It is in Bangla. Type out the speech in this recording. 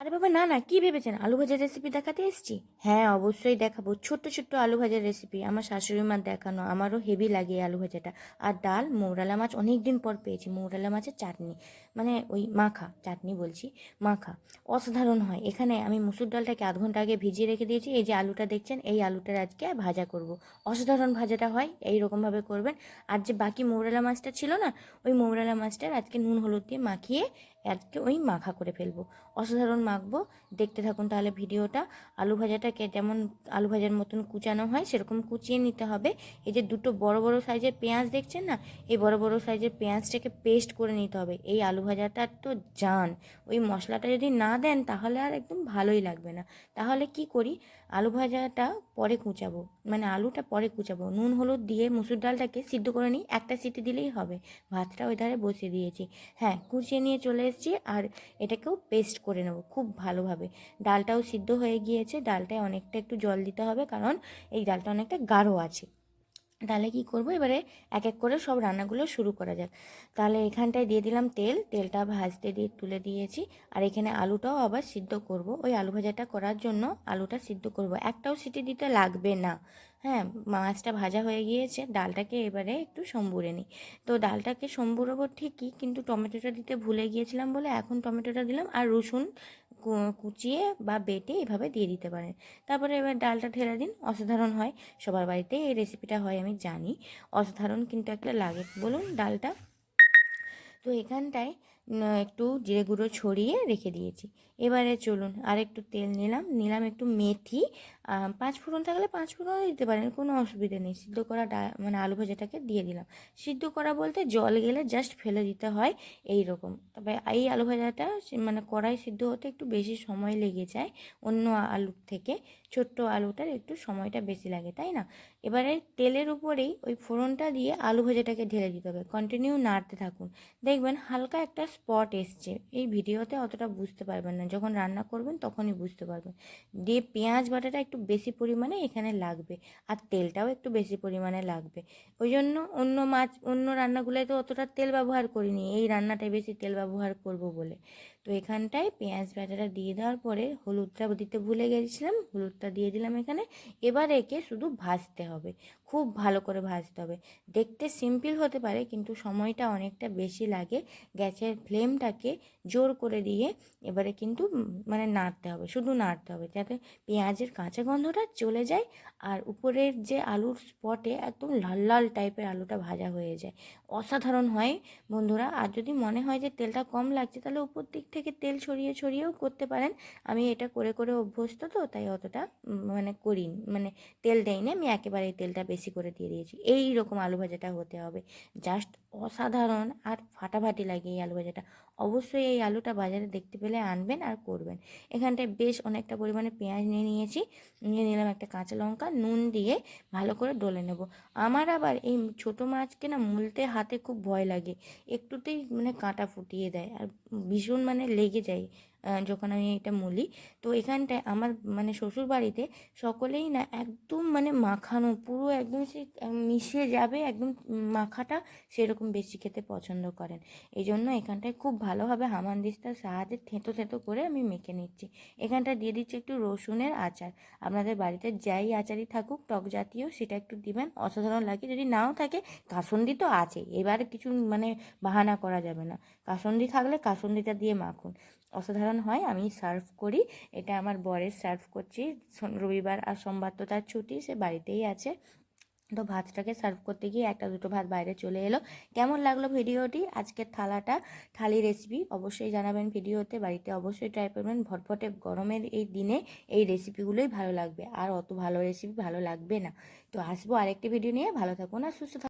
আরে বাবা, না না, কি ভেবেছেন? আলু ভাজার রেসিপি দেখাতে এসেছি? হ্যাঁ অবশ্যই দেখাবো। ছোট্ট ছোট্ট আলু ভাজার রেসিপি আমার শাশুড়ি মার দেখানো, আমারও হেভি লাগে আলু ভাজাটা। আর ডাল, মৌরালা মাছ অনেক দিন পর পেয়েছি, মৌরালা মাছের চাটনি। মানে ওই মাখা, চাটনি বলছি, মাখা। অসাধারণ হয়। এখানে আমি মুসুর ডালটাকে আধ ঘণ্টা আগে ভিজিয়ে রেখে দিয়েছি। এই যে আলুটা দেখছেন, এই আলুটার আজকে ভাজা করব। অসাধারণ ভাজাটা হয়, এই রকমভাবে করবেন। আর যে বাকি মৌরালা মাছটা ছিল না, ওই মৌরালা মাছটার আজকে নুন, হলুদ দিয়ে মাখিয়ে আজকে ওই মাখা করে ফেলব। অসাধারণ মাখবো। দেখতে থাকুন তাহলে ভিডিওটা। আলু ভাজাটাকে যেমন আলু ভাজার মতন কুচানো হয়, সেরকম কুচিয়ে নিতে হবে। এই যে দুটো বড় বড় সাইজের পেঁয়াজ দেখছেন না? এই বড় বড় সাইজের পেঁয়াজটাকে পেস্ট করে নিতে হবে। এই আলু ভাজাটা তো জান। ওই মশলাটা যদি না দেন, তাহলে আর একদম ভালোই লাগবে না। তাহলে কি করি? আলু ভাজাটা পরে কুচাবো। মানে আলুটা পরে কুচাবো। নুন, হলুদ দিয়ে মুসুর ডালটাকে সিদ্ধ করে নিই। একটা সিটি দিলেই হবে। ভাতটা ওই ধারে বসিয়ে দিয়েছি। হ্যাঁ কুচিয়ে নিয়ে চলে এসেছি আর এটাকেও পেস্ট করে নেব খুব ভালোভাবে। ডালটাও সিদ্ধ হয়ে গিয়েছে, ডালটায় অনেকটা একটু জল দিতে হবে কারণ এই ডালটা অনেকটা গাঢ় আছে। তাহলে কি করব? এবারে এক এক করে সব রান্নাগুলো শুরু করা যাক। তাহলে এখানটায় দিয়ে দিলাম তেল, তেলটা ভাজতে দিয়ে তুলে দিয়েছি আর এখানে আলুটাও আবার সিদ্ধ করব। ওই আলু ভাজাটা করার জন্য আলুটা সিদ্ধ করব। একটাও সিটি দিতে লাগবে না। হ্যাঁ মাছটা ভাজা হয়ে গিয়েছে। ডালটাকে এবারে একটু সম্বুরে নিই। তো ডালটাকে সম্বুরবো ঠিকই, কিন্তু টমেটোটা দিতে ভুলে গিয়েছিলাম বলে এখন টমেটোটা দিলাম। আর রসুন কুচিয়ে বা বেটে এভাবে দিয়ে দিতে পারেন। তারপরে এবার ডালটা ঢেলে দিন। অসাধারণ হয়। সবার বাড়িতে এই রেসিপিটা হয়, আমি জানি। অসাধারণ কিন্তু একটা লাগে। বলুন ডালটা। তো এখানটায় একটু জিরে গুঁড়ো ছড়িয়ে রেখে দিয়েছি। এবারে চলুন আর একটু তেল নিলাম। নিলাম একটু মেথি। পাঁচ ফোড়ন থাকলে পাঁচ ফোড়ন দিতে পারেন, কোনো অসুবিধা নেই। সিদ্ধ করা মানে আলু ভাজাটাকে দিয়ে দিলাম। সিদ্ধ করা বলতে জল গেলে জাস্ট ফেলে দিতে হয় এই রকম তবে এই আলু ভাজাটা মানে কড়াই সিদ্ধ হতে একটু বেশি সময় লেগে যায় অন্য আলুর থেকে। ছোট্ট আলুটার একটু সময়টা বেশি লাগে, তাই না? এবারে তেলের উপরেই ওই ফোড়নটা দিয়ে আলু ভাজাটাকে ঢেলে দিতে হবে। কন্টিনিউ নাড়তে থাকুন। দেখবেন হালকা একটা স্পট এসছে। এই ভিডিওতে অতটা বুঝতে পারবেন না। যখন রান্না করবেন তখনই বুঝতে পারবেন। দিয়ে পেঁয়াজ বাটাটা একটু বেশি পরিমাণে এখানে লাগবে আর তেলটাও একটু বেশি পরিমাণে লাগবে। ওই জন্য অন্য মাছ, অন্য রান্নাগুলোয় তো অতটা তেল ব্যবহার করিনি। এই রান্নাটায় বেশি তেল ব্যবহার করব বলে। তো এখানটায় পেঁয়াজ বাটাটা দিয়ে দেওয়ার পরে হলুদটা দিতে ভুলে গেছিলাম। হলুদটা দিয়ে দিলাম এখানে। এবার একে শুধু ভাজতে হবে। খুব ভালো করে ভাজতে হবে। দেখতে সিম্পল হতে পারে, কিন্তু সময়টা অনেকটা বেশি লাগে। গ্যাসের ফ্লেমটাকে জোর করে দিয়ে এবারে কিন্তু মানে নাড়তে হবে। শুধু নাড়তে হবে, যাতে পেঁয়াজের কাঁচা গন্ধটা চলে যায় আর উপরের যে আলুর স্পটে একদম লাল লাল টাইপের আলুটা ভাজা হয়ে যায়। অসাধারণ হয় বন্ধুরা। আর যদি মনে হয় যে তেলটা কম লাগছে, তাহলে উপর দিক থেকে তেল ছড়িয়ে ছড়িয়েও করতে পারেন। আমি এটা করে করে অভ্যস্ত তো, তাই অতটা মানে করিনি মানে তেল দেয়নি আমি একেবারে তেলটা বেশি করে দিয়ে দিয়েছি। এই রকম আলু ভাজাটা হতে হবে। জাস্ট অসাধারণ আর ফাটাফাটি লাগে এই আলু ভাজাটা। অবশ্যই এই আলুটা বাজারে দেখতে পেলে আনবেন আর করবেন। এখানটায় বেশ অনেকটা পরিমাণে পেঁয়াজ নিয়ে নিয়েছি, নিয়ে নিলাম একটা কাঁচা লঙ্কা, নুন দিয়ে ভালো করে ডলে নেব। আমার আবার এই ছোটো মাছকে না মুলতে হাতে খুব ভয় লাগে। একটুতেই মানে কাঁটা ফুটিয়ে দেয় আর ভীষণ মানে লেগে যায়। যখন আমি এটা মলি, তো এখানটায় আমার মানে শ্বশুর বাড়িতে সকলেই না একদম মানে মাখানো, পুরো একদম সে মিশে যাবে, একদম মাখাটা সেরকম বেশি খেতে পছন্দ করেন। এই জন্য এখানটায় খুব ভালোভাবে হামানদিস্তার সাহায্যে থেঁতো থেঁতো করে আমি মেখে নিচ্ছি। এখানটা দিয়ে দিচ্ছি একটু রসুনের আচার। আপনাদের বাড়িতে যাই আচারই থাকুক, টক জাতীয়, সেটা একটু দিবেন। অসাধারণ লাগে, যদি নাও থাকে, কাসন্দি তো আছে এবারে কিছু মানে বাহানা করা যাবে না। কাসন্দি থাকলে কাসন্দিটা দিয়ে মাখুন। অসাধারণ হয়, আমি সার্ভ করি। এটা আমার বরের সার্ভ করছি। রবিবার আর সোমবার তো তার ছুটি, সে বাড়িতেই আছে। তো ভাতটাকে সার্ভ করতে গিয়ে একটা দুটো ভাত বাইরে চলে এলো। কেমন লাগল ভিডিওটি? আজকের থালাটা, থালি রেসিপি অবশ্যই জানাবেন ভিডিওতে। বাড়িতে অবশ্যই ট্রাই করবেন। ভটভটে গরমের এই দিনে এই রেসিপিগুলোই ভালো লাগবে। আর অত ভালো রেসিপি ভালো লাগবে না। তো আসব আরেকটি ভিডিও নিয়ে। ভালো থাকুন আর সুস্থ থাকুন।